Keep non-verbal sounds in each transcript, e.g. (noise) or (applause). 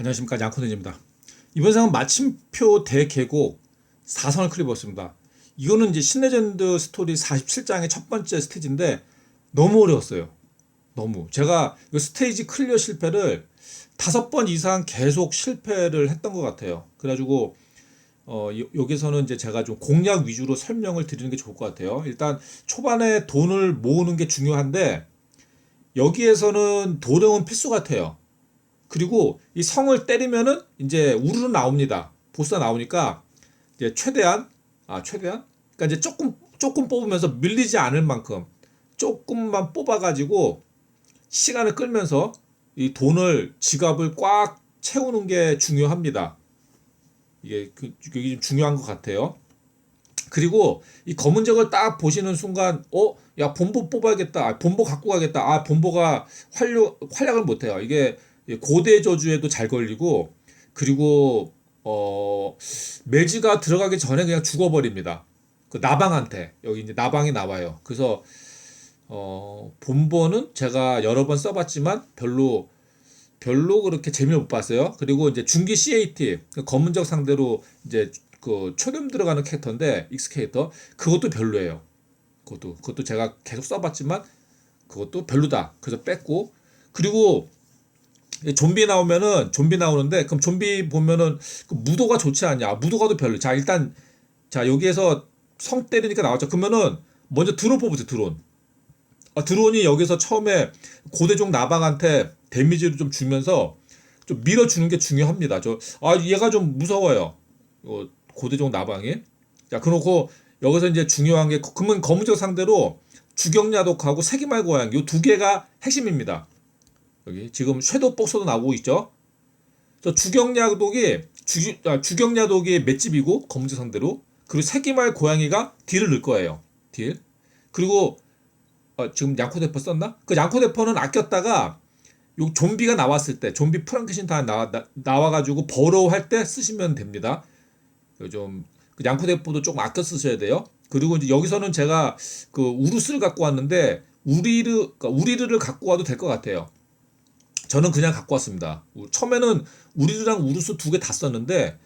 안녕하십니까 양코는입니다. 이번 상은 마침표 대계곡 4선을 클립했습니다. 이거는 이제 신레전드 스토리 47장의 첫 번째 스테이지인데 너무 어려웠어요. 너무 제가 이 스테이지 클리어 실패를 다섯 번 이상 계속 실패를 했던 것 같아요. 그래가지고 어 요- 여기서는 이제 제가 좀 공략 위주로 설명을 드리는 게 좋을 것 같아요. 일단 초반에 돈을 모으는 게 중요한데 여기에서는 도령은 필수 같아요. 그리고 이 성을 때리면은 이제 우르르 나옵니다. 보스가 나오니까 이제 최대한 아 최대한 그러니까 이제 조금 조금 뽑으면서 밀리지 않을 만큼 조금만 뽑아가지고 시간을 끌면서 이 돈을 지갑을 꽉 채우는 게 중요합니다. 이게 그 이게 좀 중요한 것 같아요. 그리고 이 검은색을 딱 보시는 순간 어 야 본보 뽑아야겠다 아, 본보 갖고 가겠다 아 본보가 활력 활약을 못해요 이게 고대 저주에도 잘 걸리고 그리고 어 매지가 들어가기 전에 그냥 죽어버립니다 그 나방한테 여기 이제 나방이 나와요 그래서 어 본보는 제가 여러 번 써봤지만 별로 별로 그렇게 재미를 못 봤어요. 그리고 이제 중기 CAT 그 검은적 상대로 이제 그 초렴 들어가는 캐릭터인데 익스 캐릭터 그것도 별로예요. 그것도 그것도 제가 계속 써봤지만 그것도 별로다. 그래서 뺐고 그리고 이 좀비 나오면은 좀비 나오는데 그럼 좀비 보면은 그 무도가 좋지 않냐? 무도가도 별로. 자 일단 자 여기에서 성 때리니까 나왔죠. 그러면은 먼저 드론 뽑으세요. 드론. 아, 드론이 여기서 처음에 고대종 나방한테 데미지를 좀 주면서 좀 밀어주는 게 중요합니다. 저, 아, 얘가 좀 무서워요. 어, 고대종 나방이. 자, 그놓고 여기서 이제 중요한 게, 그러면 검은적 상대로 주경야독하고 세기말 고양 요 두 개가 핵심입니다. 여기 지금 섀도우 복서도 나오고 있죠. 저 주경야독이 주, 아, 주경야독이 맷집이고 검은적 상대로 그리고 세기말 고양이가 딜을 넣을 거예요. 딜. 그리고 어, 지금 양코대포 썼나? 그 양코대포는 아꼈다가 요 좀비가 나왔을 때 좀비 프랑크신타인 나와 나, 나와가지고 버러할 때 쓰시면 됩니다. 좀그 양코대포도 조금 아껴 쓰셔야 돼요. 그리고 이제 여기서는 제가 그 우루스를 갖고 왔는데 우리르 그러니까 우리르를 갖고 와도 될 것 같아요. 저는 그냥 갖고 왔습니다. 우- 처음에는 우리르랑 우루스 두 개 다 썼는데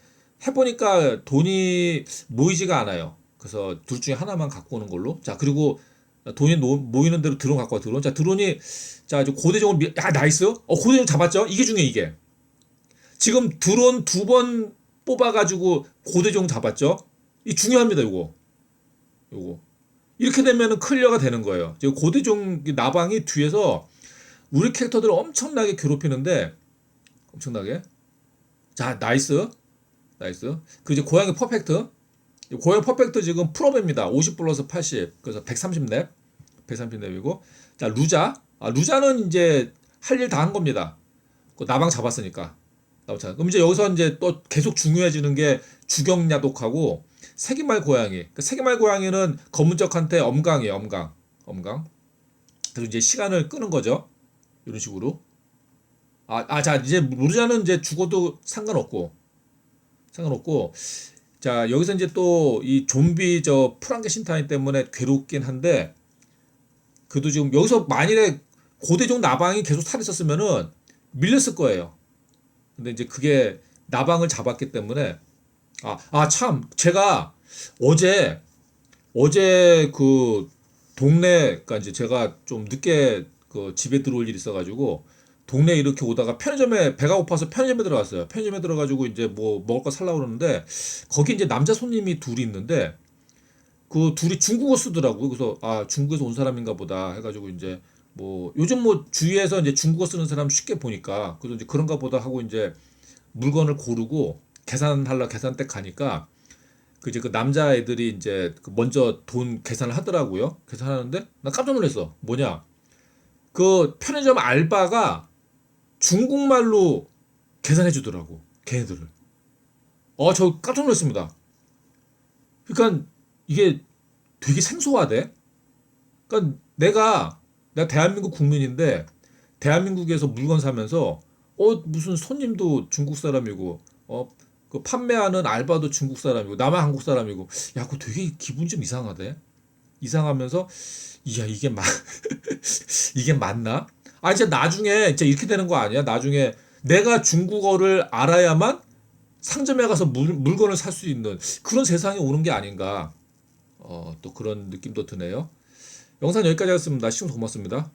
해보니까 돈이 모이지가 않아요. 그래서 둘 중에 하나만 갖고 오는 걸로. 자 그리고 돈이 노- 모이는 대로 드론 갖고 와 드론. 자 드론이 자 이제 고대종을 미... 야 나이스. 어 고대종 잡았죠. 이게 중요해 이게. 지금 드론 두 번 뽑아가지고 고대종 잡았죠. 이 중요합니다 요거. 요거. 이렇게 되면은 클리어가 되는 거예요. 지금 고대종 나방이 뒤에서 우리 캐릭터들을 엄청나게 괴롭히는데 엄청나게. 자 나이스. 나이스. 그 이제 고양이 퍼펙트. 고양 퍼펙트 지금 프로입니다. 50 플러스 80. 그래서 130렙. 130렙이고. 자, 루자. 아, 루자는 이제 할 일 다 한 겁니다. 그 나방 잡았으니까. 나방 잡 그럼 이제 여기서 이제 또 계속 중요해지는 게 주경야독하고 세기말 고양이. 그 세기말 고양이는 검은적한테 엄강이에요. 엄강. 엄강. 그래서 이제 시간을 끄는 거죠. 이런 식으로. 아, 아, 자, 이제 루자는 이제 죽어도 상관없고. 상관없고. 자 여기서 이제 또 이 좀비 저 프랑켄신타인 때문에 괴롭긴 한데 그래도 지금 여기서 만일에 고대종 나방이 계속 살았었으면은 밀렸을 거예요. 근데 이제 그게 나방을 잡았기 때문에 아 아 참 제가 어제 어제 그 동네 그러니까 이제 제가 좀 늦게 그 집에 들어올 일이 있어가지고 동네 이렇게 오다가 편의점에 배가 고파서 편의점에 들어갔어요. 편의점에 들어가지고 이제 뭐 먹을 거 살라고 그러는데 거기 이제 남자 손님이 둘이 있는데 그 둘이 중국어 쓰더라고요. 그래서 아 중국에서 온 사람인가 보다 해가지고 이제 뭐 요즘 뭐 주위에서 이제 중국어 쓰는 사람 쉽게 보니까 그래서 이제 그런가 보다 하고 이제 물건을 고르고 계산하려 계산대 가니까 그 이제 그 남자 애들이 이제 그 먼저 돈 계산을 하더라고요. 계산하는데 나 깜짝 놀랐어. 뭐냐? 그 편의점 알바가 중국말로 계산해 주더라고. 걔네들을. 어, 저 깜짝 놀랐습니다. 그러니까 이게 되게 생소하대. 그러니까 내가 내가 대한민국 국민인데 대한민국에서 물건 사면서 어 무슨 손님도 중국 사람이고 어그 판매하는 알바도 중국 사람이고 나만 한국 사람이고 야 그거 되게 기분 좀 이상하대. 이상하면서 야 이게 맞 (laughs) 이게 맞나? 아 이제 나중에 이제 이렇게 되는 거 아니야? 나중에 내가 중국어를 알아야만 상점에 가서 물, 물건을 살 수 있는 그런 세상이 오는 게 아닌가. 어, 또 그런 느낌도 드네요. 영상 여기까지 하겠습니다. 시청 고맙습니다.